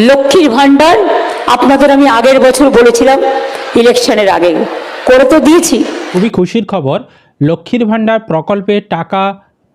লক্ষ্মীর ভাণ্ডার, আপনাদের আমি আগের বছর বলেছিলাম, ইলেকশনের আগে। করে তো দিয়েছি। খুবই খুশির খবর, লক্ষ্মীর ভাণ্ডার প্রকল্পে টাকা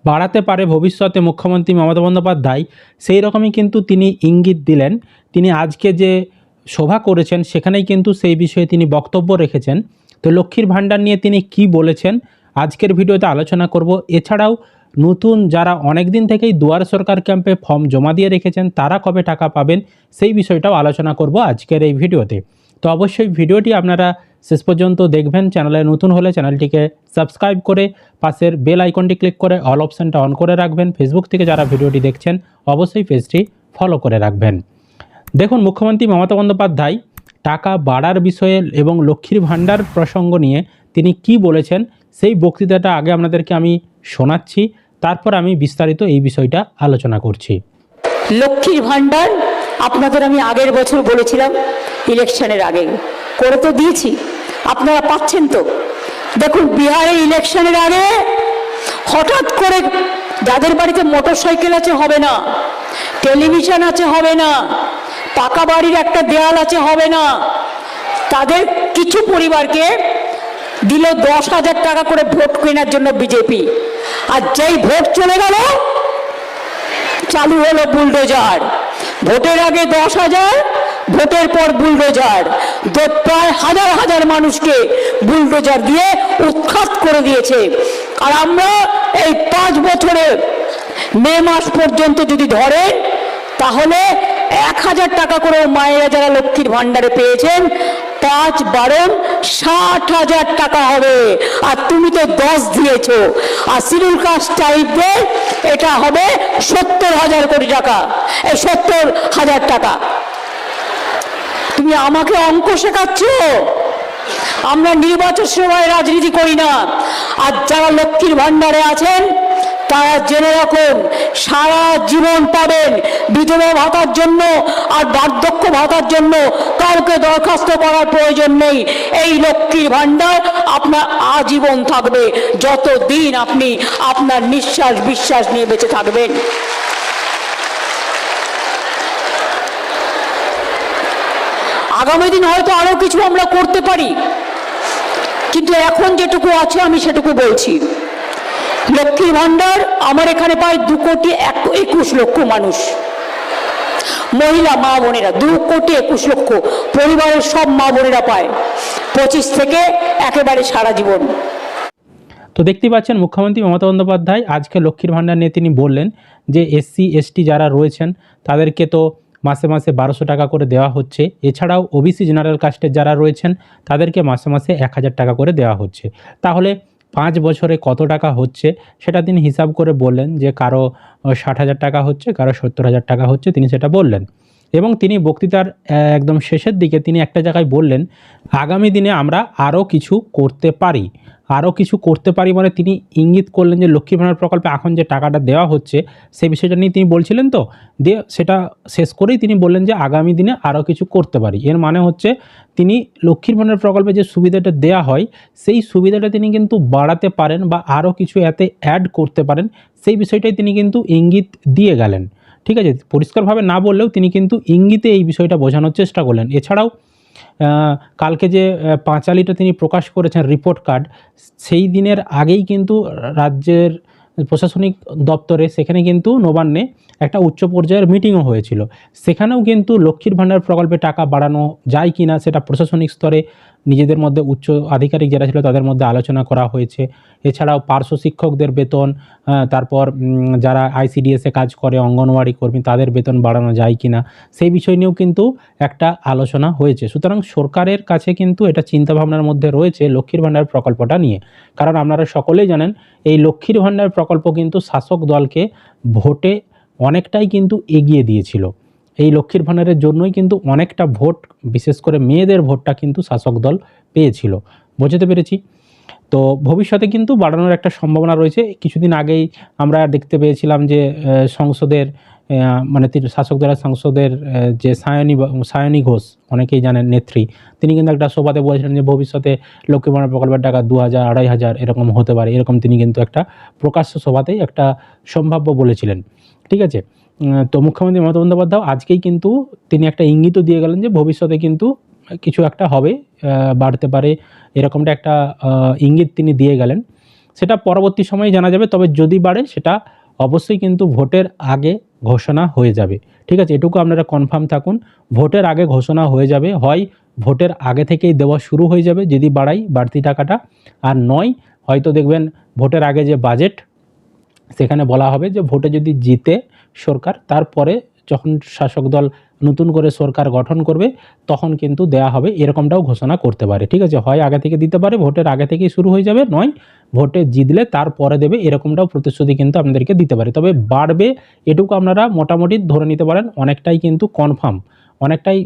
বাড়াতে পারে ভবিষ্যতে মুখ্যমন্ত্রী মমতা বন্দ্যোপাধ্যায়, সেই রকমই কিন্তু তিনি ইঙ্গিত দিলেন। তিনি আজকে যে সভা করেছেন, সেখানেই কিন্তু সেই বিষয়ে তিনি বক্তব্য রেখেছেন। তো লক্ষ্মীর ভাণ্ডার নিয়ে তিনি কি বলেছেন, আজকের ভিডিওতে আলোচনা করব। এছাড়াও নতুন যারা অনেক দিন থেকেই দুয়ার সরকার ক্যাম্পে ফর্ম জমা দিয়ে রেখেছেন, তারা কবে টাকা পাবেন সেই বিষয়টাও আলোচনা করব আজকের এই ভিডিওতে। তো অবশ্যই ভিডিওটি আপনারা শেষ পর্যন্ত দেখবেন, চ্যানেলে নতুন হলে চ্যানেলটিকে সাবস্ক্রাইব করে পাশের বেল আইকনটি ক্লিক করে অল অপশানটা অন করে রাখবেন। ফেসবুক থেকে যারা ভিডিওটি দেখছেন, অবশ্যই পেজটি ফলো করে রাখবেন। দেখুন, মুখ্যমন্ত্রী মমতা বন্দ্যোপাধ্যায় টাকা বাড়ার বিষয়ে এবং লক্ষ্মীর ভাণ্ডার প্রসঙ্গ নিয়ে তিনি কি বলেছেন, সেই বক্তৃতাটা আগে আপনাদেরকে আমি শোনাচ্ছি। তারপর আমি বিস্তারিত এই বিষয়টা আলোচনা করছি। লক্ষ্মীর ভাণ্ডার, আপনাদের আমি আগের বছর বলেছিলাম, ইলেকশনের আগে। করে তো দিয়েছি, আপনারা পাচ্ছেন তো। দেখুন, বিহারে ইলেকশনের আগে হঠাৎ করে যাদের বাড়িতে মোটর সাইকেল আছে হবে না, টেলিভিশন আছে হবে না, পাকা বাড়ির একটা দেয়াল আছে হবে না, তাদের কিছু পরিবারকে দিল দশ হাজার টাকা করে ভোট কেনার জন্য বিজেপি। আর যেই ভোট চলে গেল, চালু হলো বুলডোজার। ভোটের আগে দশ হাজার, ভোটের পর বুলডোজার। প্রায় হাজার হাজার মানুষকে বুলডোজার দিয়ে উৎখাত করে দিয়েছে। আর আমরা এই পাঁচ বছরে মে মাস পর্যন্ত যদি ধরেন তাহলে এক হাজার টাকা করে মায়েরা যারা লক্ষ্মীর ভাণ্ডারে পেয়েছেন, পাঁচ বারণ ষাট হাজার টাকা হবে। আর তুমি তো দশ দিয়েছ। আর সিরুল কাস্ট টাইপদের এটা হবে সত্তর হাজার কোটি টাকা। এই সত্তর হাজার টাকা। তুমি আমাকে অঙ্ক শেখাচ্ছ? আমরা নির্বাচন সময় রাজনীতি করি না। আর যারা লক্ষ্মীর ভাণ্ডারে আছেন, তারা জেনে রাখুন, সারা জীবন পাবেন বিধবা ভাতার জন্য আর বার্ধক্য ভাতার জন্য কাউকে দরখাস্ত করার প্রয়োজন নেই। এই লক্ষ্মীর ভাণ্ডার আপনার আজীবন থাকবে। যত দিন আপনি আপনার নিঃশ্বাস বিশ্বাস নিয়ে বেঁচে থাকবেন। আগামী দিন হয়তো আরও কিছু আমরা করতে পারি। কিন্তু এখন যেটুকু আছে আমি সেটুকু বলছি। লক্ষ্মী ভাণ্ডার আমার এখানে পায় দু কোটি এক একুশ লক্ষ মানুষ। মহিলা মা বোনেরা, দু কোটি একুশ লক্ষ পরিবারের সব মা বোনেরা পায়। পঁচিশ থেকে একেবারে সারা জীবন। তো দেখতে পাচ্ছেন মুখ্যমন্ত্রী মমতা বন্দ্যোপাধ্যায়, আজকে লক্ষ্মীর ভাণ্ডার নিয়ে তিনি বললেন যে, এসসি, এসটি যারা রয়েছেন, তাদেরকে তো মাসে মাসে বারোশো টাকা করে দেওয়া হচ্ছে। এছাড়াও ওবিসি জেনারেল কাস্টের যারা রয়েছেন, তাদেরকে মাসে মাসে এক হাজার টাকা করে দেওয়া হচ্ছে। তাহলে পাঁচ বছরে কত টাকা হচ্ছে সেটা তিনি হিসাব করে বললেন যে কারও ষাট হাজার টাকা হচ্ছে, কারও সত্তর হাজার টাকা হচ্ছে, তিনি সেটা বললেন। এবং তিনি বক্তৃতার একদম শেষের দিকে তিনি একটা জায়গায় বললেন, আগামী দিনে আমরা আরও কিছু করতে পারি। আরও কিছু করতে পারি মানে তিনি ইঙ্গিত করলেন যে লক্ষ্মী ভাণ্ডার প্রকল্পে এখন যে টাকাটা দেওয়া হচ্ছে, সেই বিষয়টা নিয়ে তিনি বলছিলেন তো? দিয়ে সেটা শেষ করেই তিনি বললেন যে আগামী দিনে আরও কিছু করতে পারি। এর মানে হচ্ছে তিনি লক্ষ্মীর ভাণ্ডার প্রকল্পে যে সুবিধাটা দেওয়া হয়, সেই সুবিধাটা তিনি কিন্তু বাড়াতে পারেন বা আরও কিছু এতে অ্যাড করতে পারেন, সেই বিষয়টাই তিনি কিন্তু ইঙ্গিত দিয়ে গেলেন। ঠিক আছে? পরিষ্কারভাবে না বললেও তিনি কিন্তু ইঙ্গিতে এই বিষয়টা বোঝানোর চেষ্টা করলেন। এছাড়াও কালকে যে পাঁচালিটা তিনি প্রকাশ করেছেন রিপোর্ট কার্ড সেই দিনের আগেই কিন্তু রাজ্যের প্রশাসনিক দপ্তরে সেখানে কিন্তু নবান্নে একটা উচ্চ পর্যায়ের মিটিংও হয়েছিল। সেখানেও কিন্তু লক্ষ্মীর ভাণ্ডার প্রকল্পে টাকা বাড়ানো যায় কি না সেটা প্রশাসনিক স্তরে নিজেদের মধ্যে উচ্চ আধিকারিক যারা ছিল তাদের মধ্যে আলোচনা করা হয়েছে। এছাড়াও পার্শ্ব শিক্ষকদের বেতন তারপর যারা আইসিডিএসে কাজ করে, অঙ্গনওয়াড়ি কর্মী, তাদের বেতন বাড়ানো যায় কি না সেই বিষয় নিয়েও কিন্তু একটা আলোচনা হয়েছে। সুতরাং সরকারের কাছে কিন্তু এটা চিন্তাভাবনার মধ্যে রয়েছে লক্ষ্মীর ভাণ্ডার প্রকল্পটা নিয়ে। কারণ আপনারা সকলেই জানেন, এই লক্ষ্মীর ভাণ্ডার প্রকল্প কিন্তু শাসক দলকে ভোটে অনেকটাই কিন্তু এগিয়ে দিয়েছিল। এই লক্ষ্মীর ভাণ্ডারের জন্যই কিন্তু অনেকটা ভোট, বিশেষ করে মেয়েদের ভোটটা কিন্তু শাসক দল পেয়েছিল। বোঝাতে পেরেছি? তো ভবিষ্যতে কিন্তু বাড়ানোর একটা সম্ভাবনা রয়েছে। কিছুদিন আগেই আমরা দেখতে পেয়েছিলাম যে সংসদের মানে শাসক দলের সংসদের যে সায়নী সায়নী ঘোষ, অনেকেই জানেন নেত্রী, তিনি কিন্তু একটা সভাতে বলেছিলেন যে ভবিষ্যতে লক্ষ্মী ভাণ্ডার প্রকল্পের টাকা দু হাজার, আড়াই হাজার এরকম হতে পারে। এরকম তিনি কিন্তু একটা প্রকাশ্য সভাতেই একটা সম্ভাব্য বলেছিলেন। ঠিক আছে? তো মুখ্যমন্ত্রী মমতা বন্দ্যোপাধ্যায় আজকেই কিন্তু তিনি একটা ইঙ্গিতও দিয়ে গেলেন যে ভবিষ্যতে কিন্তু কিছু একটা হবে বাড়তে পারে, এরকমটা একটা ইঙ্গিত তিনি দিয়ে গেলেন। সেটা পরবর্তী সময়ে জানা যাবে, তবে যদি বাড়ে সেটা অবশ্যই কিন্তু ভোটের আগে ঘোষণা হয়ে যাবে। ঠিক আছে, এটুকু আপনারা কনফার্ম থাকুন, ভোটের আগে ঘোষণা হয়ে যাবে, হয় ভোটের আগে থেকেই দেওয়া শুরু হয়ে যাবে, যদি বাড়াই বাড়তি টাকাটা, আর নয়, হয়তো দেখবেন ভোটের আগে যে বাজেট সেখানে বলা হবে যে ভোটে যদি জিতে সরকার, তারপরে যখন শাসক দল নতুন করে সরকার গঠন করবে, তখন কিন্তু দেয়া হবে, এরকমটাও ঘোষণা করতে পারে। ঠিক আছে, হয় আগে থেকে দিতে পারে, ভোটের আগে থেকেই শুরু হয়ে যাবে, নয় ভোটে জিতলে তারপরে দেবে, এরকমটাও প্রতিশ্রুতি কিন্তু আপনাদেরকে দিতে পারে। তবে বাড়বে এটুকু আপনারা মোটামুটি ধরে নিতে পারেন, অনেকটাই কিন্তু কনফার্ম অনেকটাই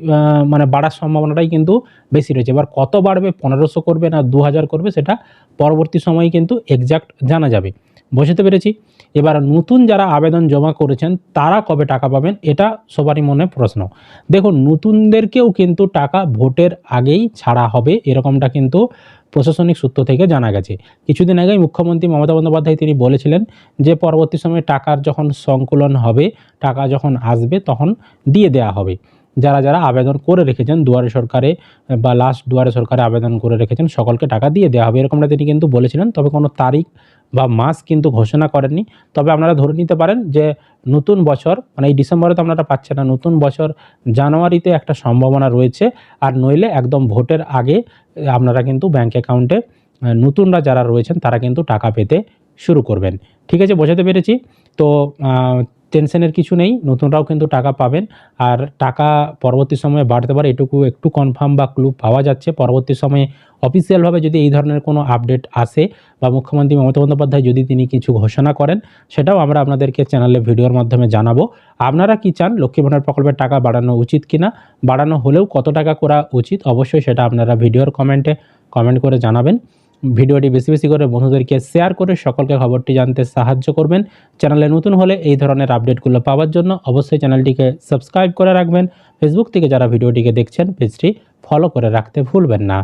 মানে বাড়ার সম্ভাবনাটাই কিন্তু বেশি রয়েছে। এবার কত বাড়বে, পনেরোশো করবে না দু হাজার করবে, সেটা পরবর্তী সময়ে কিন্তু এক্সাক্ট জানা যাবে। বুঝতে পেরেছি। এবার নতুন যারা আবেদন জমা করেছেন, তারা কবে টাকা পাবেন, এটা সবারই মনে প্রশ্ন। দেখুন, নতুনদেরকেও কিন্তু টাকা ভোটের আগেই ছাড়া হবে, এরকমটা কিন্তু প্রশাসনিক সূত্র থেকে জানা গেছে। কিছুদিন আগেই মুখ্যমন্ত্রী মমতা বন্দ্যোপাধ্যায় তিনি বলেছিলেন যে, পরবর্তী সময়ে টাকার যখন সংকুলন হবে, টাকা যখন আসবে, তখন দিয়ে দেয়া হবে। যারা যারা আবেদন করে রেখেছেন দুয়ারে সরকারে বা লাস্ট দুয়ারে সরকারে আবেদন করে রেখেছেন, সকলকে টাকা দিয়ে দেওয়া হবে। এরকমটা তিনি কিন্তু বলেছিলেন, তবে কোনো তারিখ বা মাস কিন্তু ঘোষণা করেননি। তবে আপনারা ধরে নিতে পারেন যে নতুন বছর মানে এই ডিসেম্বরে তো আপনারা পাচ্ছেন না, নতুন বছর জানুয়ারিতে একটা সম্ভাবনা রয়েছে। আর নইলে একদম ভোটের আগে আপনারা কিন্তু ব্যাঙ্ক অ্যাকাউন্টে নতুনরা যারা রয়েছেন তারা কিন্তু টাকা পেতে শুরু করবেন। ঠিক আছে, বোঝাতে পেরেছি? তো টেনশনের কিছু নেই, নতুনরাও কিন্তু টাকা পাবেন। আর টাকা পরবর্তী সময়ে বাড়তে পারে, এটুকু একটু কনফার্ম বা ক্লু পাওয়া যাচ্ছে। পরবর্তী সময়ে অফিসিয়ালভাবে যদি এই ধরনের কোনো আপডেট আসে বা মুখ্যমন্ত্রী মমতা বন্দ্যোপাধ্যায় যদি তিনি কিছু ঘোষণা করেন, সেটাও আমরা আপনাদেরকে চ্যানেলে ভিডিওর মাধ্যমে জানাব। আপনারা কি চান? লক্ষ্মী ভাণ্ডার প্রকল্পের টাকা বাড়ানো উচিত কিনা? বাড়ানো হলেও কত টাকা করা উচিত? অবশ্যই সেটা আপনারা ভিডিওর কমেন্টে কমেন্ট করে জানাবেন। ভিডিওটি বেশি বেশি করে বন্ধুদেরকে শেয়ার করে সকলকে খবরটি জানতে সাহায্য করবেন। চ্যানেলে নতুন হলে এই ধরনের আপডেটগুলো পাওয়ার জন্য অবশ্যই চ্যানেলটিকে সাবস্ক্রাইব করে রাখবেন। ফেসবুক থেকে যারা ভিডিওটিকে দেখছেন পেজটি ফলো করে রাখতে ভুলবেন না।